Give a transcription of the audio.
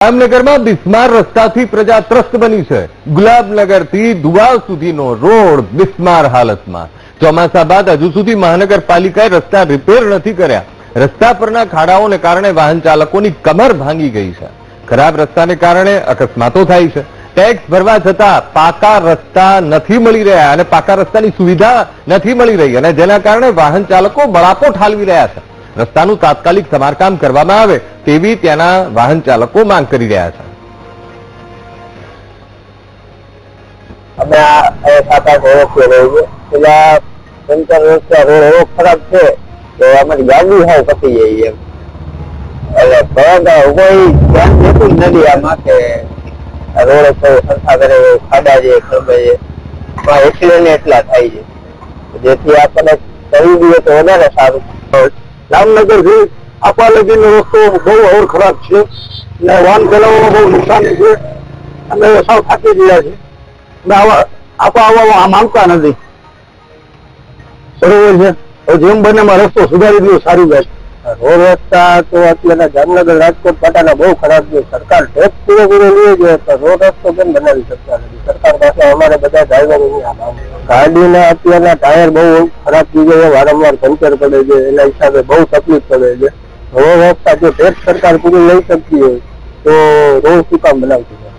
જામનગરમાં બિસ્માર રસ્તાથી પ્રજા ત્રસ્ત બની છે. ગુલાબનગરથી દુવાલ સુધીનો રોડ બિસ્માર હાલતમાં. ચોમાસા બાદ હજુ સુધી મહાનગરપાલિકાએ રસ્તા રિપેર નથી કર્યા. રસ્તા પરના ખાડાઓને કારણે વાહન ચાલકોની કમર ભાંગી ગઈ છે. ખરાબ રસ્તાને કારણે અકસ્માતો થાય છે. ટેક્સ ભરવા છતાં પાકા રસ્તા નથી મળી રહ્યા અને પાકા રસ્તાની સુવિધા નથી મળી રહી અને જેના કારણે વાહન ચાલકો બળાપો ઠાલવી રહ્યા છે. રસ્તાનું તાત્કાલિક સમારકામ કરવામાં આવે તેવી ત્યાંના વાહન ચાલકો માંગ કરી રહ્યા છે. અમે આ ખરાબ છે કે અમારી ગાડી હાવ કપી જાય એમ. એટલે પરંતુ કોઈ ધ્યાન દેતું નથી આમાં કે રોડ તો સરખા કરે ખાડા છે, ખરબે એક્સિડન્ટ એટલા થાય છે. જેથી આપણને કહી દઈએ તો વધારે સારું. જામનગર આપવા આપા લગીનો રસ્તો બહુ અવર ખરાબ છે. અને વાહન ચલાવવામાં બહુ નુકસાની છે. અને સાવ થાકી ગયા છે. અમે આવા આપા આવવા માંગતા નથી. બરોબર છે? જેમ બને રસ્તો સુધારી દીધો સારી વાત રોડ રસ્તા તો અત્યારના જામનગર, રાજકોટ પાટાના બહુ ખરાબ છે. સરકાર ટેક્સ પૂરો પૂરો લે છે, તો રોડ રસ્તો કેમ બનાવી શકતા નથી? સરકાર પાસે અમારે બધા માંગ ગાડીના અત્યારના ટાયર બહુ ખરાબ થઈ ગયા વારંવાર પંચર પડે છે, એના હિસાબે બહુ તકલીફ પડે છે. રોડ રસ્તા જો ટેક્સ સરકાર પૂરી લઈ શકતી હોય, તો રોડ શું કામ બનાવતી હોય?